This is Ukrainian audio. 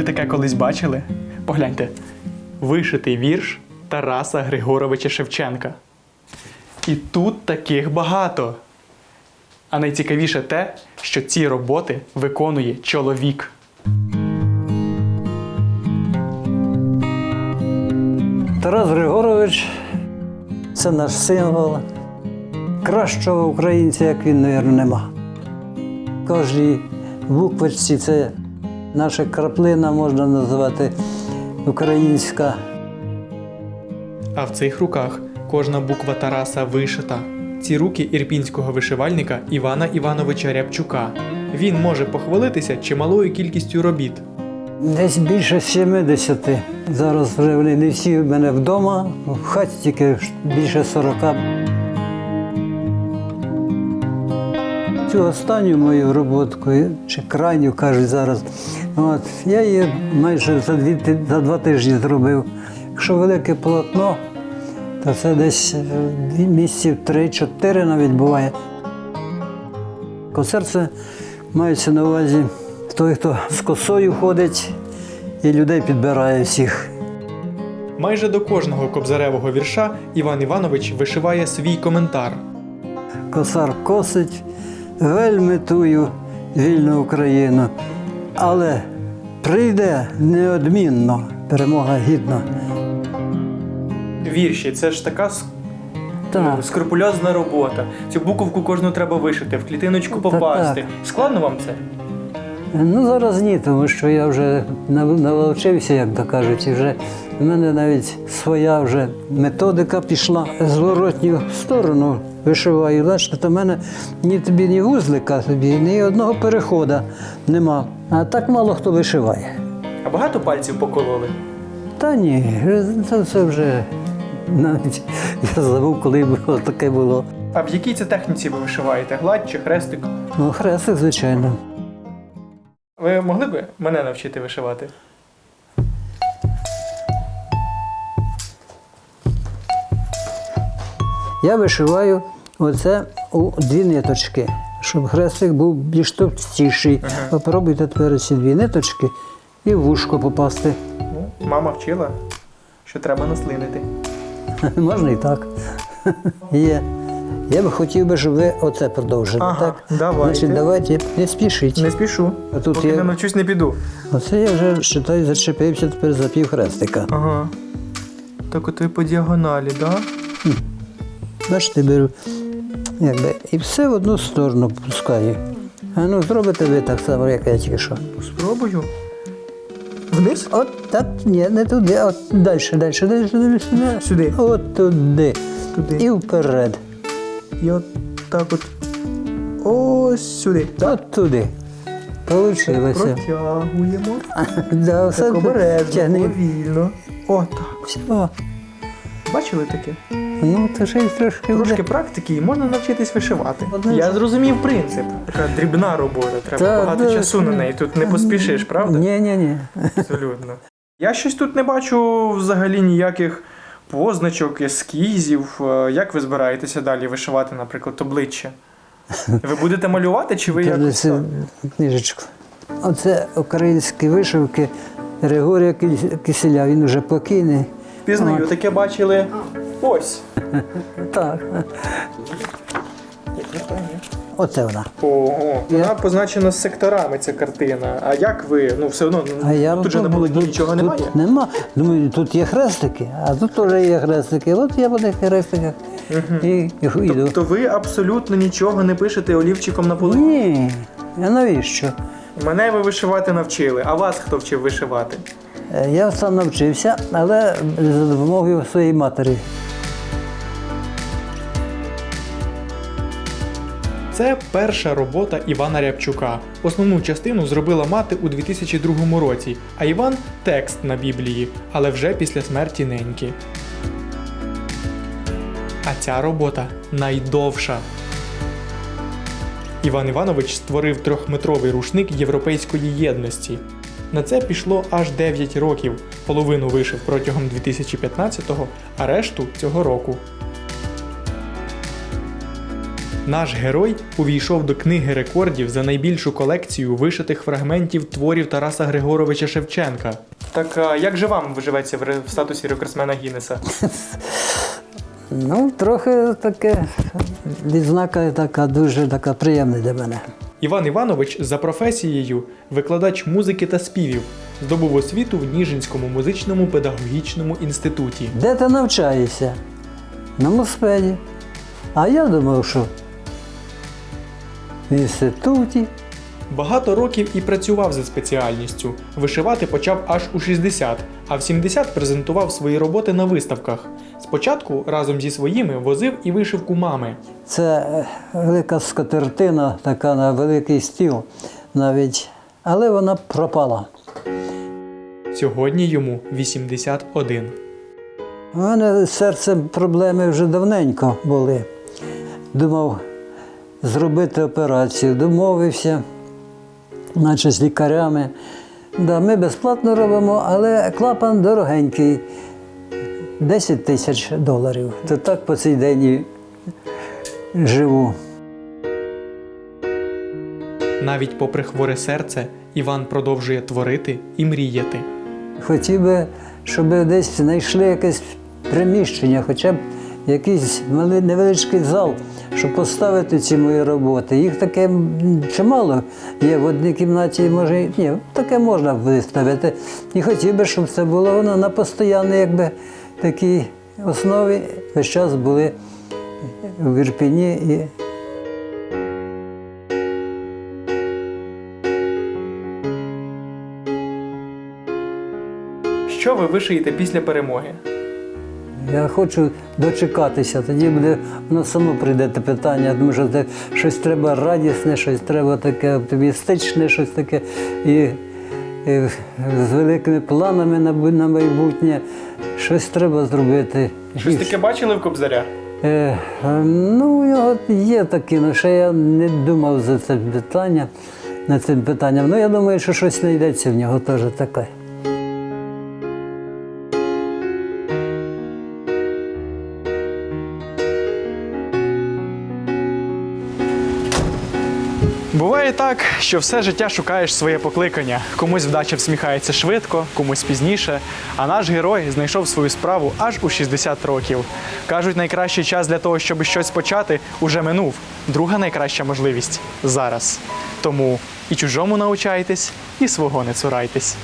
Ви таке колись бачили? Погляньте. Вишитий вірш Тараса Григоровича Шевченка. І тут таких багато. А найцікавіше те, що ці роботи виконує чоловік. Тарас Григорович це наш символ. Кращого українця, як він, мабуть, нема. Кожній буквочці це наша краплина, можна називати українська. А в цих руках кожна буква Тараса вишита. Ці руки ірпінського вишивальника Івана Івановича Рябчука. Він може похвалитися чималою кількістю робіт. Десь більше 70. Зараз вже не всі в мене вдома, в хаті тільки більше 40. Цю останню мою роботку, чи крайню кажуть зараз, от, я її майже за, дві, за два тижні зробив. Якщо велике полотно, то це десь е, місяців три-чотири навіть буває. Концерт це мається на увазі той, хто з косою ходить і людей підбирає всіх. Майже до кожного кобзаревого вірша Іван Іванович вишиває свій коментар. Косар косить, вельми тую вільну Україну. Але прийде неодмінно перемога гідна. Вірші це ж така Так. скрупульозна робота. Цю буковку кожну треба вишити, в клітиночку попасти. Складно вам це? Ну зараз ні, тому що я вже нав- наловчився, як то кажуть, і вже в мене навіть своя вже методика пішла зворотню сторону. Вишиваю. Бачите, то в мене ні тобі ні вузлика, тобі, ні одного переходу нема. А так мало хто вишиває. А багато пальців покололи? Та ні, це, це вже навіть я забув, коли було таке було. А в якій це техніці ви вишиваєте? Гладь чи хрестик? Ну, хрестик, звичайно. Ви могли б мене навчити вишивати? Я вишиваю оце у дві ниточки, щоб хрестик був більш товстіший. Попробуйте тепер ці дві ниточки і в вушко попасти. Ну, мама вчила, що треба наслинити. Можна і так. Є. Я би хотів би, щоб ви оце продовжили. Ага, так? давайте. Значить, давайте, не спішіть. Не спішу. А тут Поки є- не навчусь, не піду. Оце я вже считай, зачепився тепер за пів хрестика. Ага. Так от ви по діагоналі, так? да? Бачите, беру якби, і все в одну сторону пускаю. А ну зробите ви так само, як я тільки що. Спробую. Вниз? От так, ні, не туди, а от далі, далі, далі, далі. Сюди. От туди. Туди. І вперед. І от так от. Ось сюди. От туди. Получилося. Протягуємо. Да, все Так обережно, тягни. повільно. О, так. Все. Бачили таке? Ну, то ще й трошки. Трошки буде. практики і можна навчитись вишивати. Одне Я зрозумів принцип. Така дрібна робота, треба Та, багато да. часу на неї. Тут не поспішиш, правда? Ні, ні, ні. Абсолютно. Я щось тут не бачу взагалі ніяких позначок, ескізів. Е, Як ви збираєтеся далі вишивати, наприклад, обличчя? Ви будете малювати чи ви якось? Це так? книжечку. Оце українські вишивки Григорія Кис- Киселя, він уже покійний. Пізнаю, таке бачили. Ось. Так. Оце вона. Ого, вона позначена секторами ця картина. А як ви? Ну все одно А я тут же на тут- полотні нічого тут немає. Нема. Думаю, тут є хрестики, а тут теж є хрестики. От я по тих хрестиках і, і йду. Тобто ви абсолютно нічого не пишете олівчиком на полотні? Ні, а навіщо? Мене ви вишивати навчили, а вас хто вчив вишивати? Е, Я сам навчився, але за допомогою своєї матері. Це перша робота Івана Рябчука. Основну частину зробила мати у 2002 році, а Іван текст на Біблії, але вже після смерті неньки. А ця робота найдовша. Іван Іванович створив трьохметровий рушник Європейської єдності. На це пішло аж 9 років. Половину вишив протягом 2015-го, а решту цього року. Наш герой увійшов до книги рекордів за найбільшу колекцію вишитих фрагментів творів Тараса Григоровича Шевченка. Так а як же вам живеться в, в статусі рекордсмена Гіннеса? Ну, трохи таке відзнака така дуже така приємна для мене. Іван Іванович за професією викладач музики та співів, здобув освіту в Ніжинському музичному педагогічному інституті. Де ти навчаєшся? На Моспеді. А я думав, що в інституті. Багато років і працював за спеціальністю. Вишивати почав аж у 60, а в 70 презентував свої роботи на виставках. Спочатку разом зі своїми возив і вишивку мами. Це е, велика скатертина, така на великий стіл навіть. Але вона пропала. Сьогодні йому 81. У мене з серцем проблеми вже давненько були. Думав зробити операцію, домовився, наче з лікарями. Да, ми безплатно робимо, але клапан дорогенький. 10 тисяч доларів. То так по цей день і живу. Навіть попри хворе серце, Іван продовжує творити і мріяти. Хотів би, щоб десь знайшли якесь приміщення, хоча б якийсь невеличкий зал, щоб поставити ці мої роботи. Їх таке чимало є в одній кімнаті, може, ні, таке можна виставити. І хотів би, щоб це було воно на постійній, такій основі весь час були в Ірпіні і Що ви вишиєте після перемоги? Я хочу дочекатися, тоді буде воно само прийде те питання, тому що це щось треба радісне, щось треба таке оптимістичне, щось таке і, і з великими планами на, на майбутнє. Щось треба зробити. Щось таке бачили в Кобзаря? Е, ну, у нього є такі, але ще я не думав за це питання, над цим питанням. Ну, я думаю, що щось знайдеться в нього теж таке. Буває так, що все життя шукаєш своє покликання. Комусь вдача всміхається швидко, комусь пізніше. А наш герой знайшов свою справу аж у 60 років. Кажуть, найкращий час для того, щоб щось почати, уже минув. Друга найкраща можливість зараз. Тому і чужому научайтесь, і свого не цурайтесь.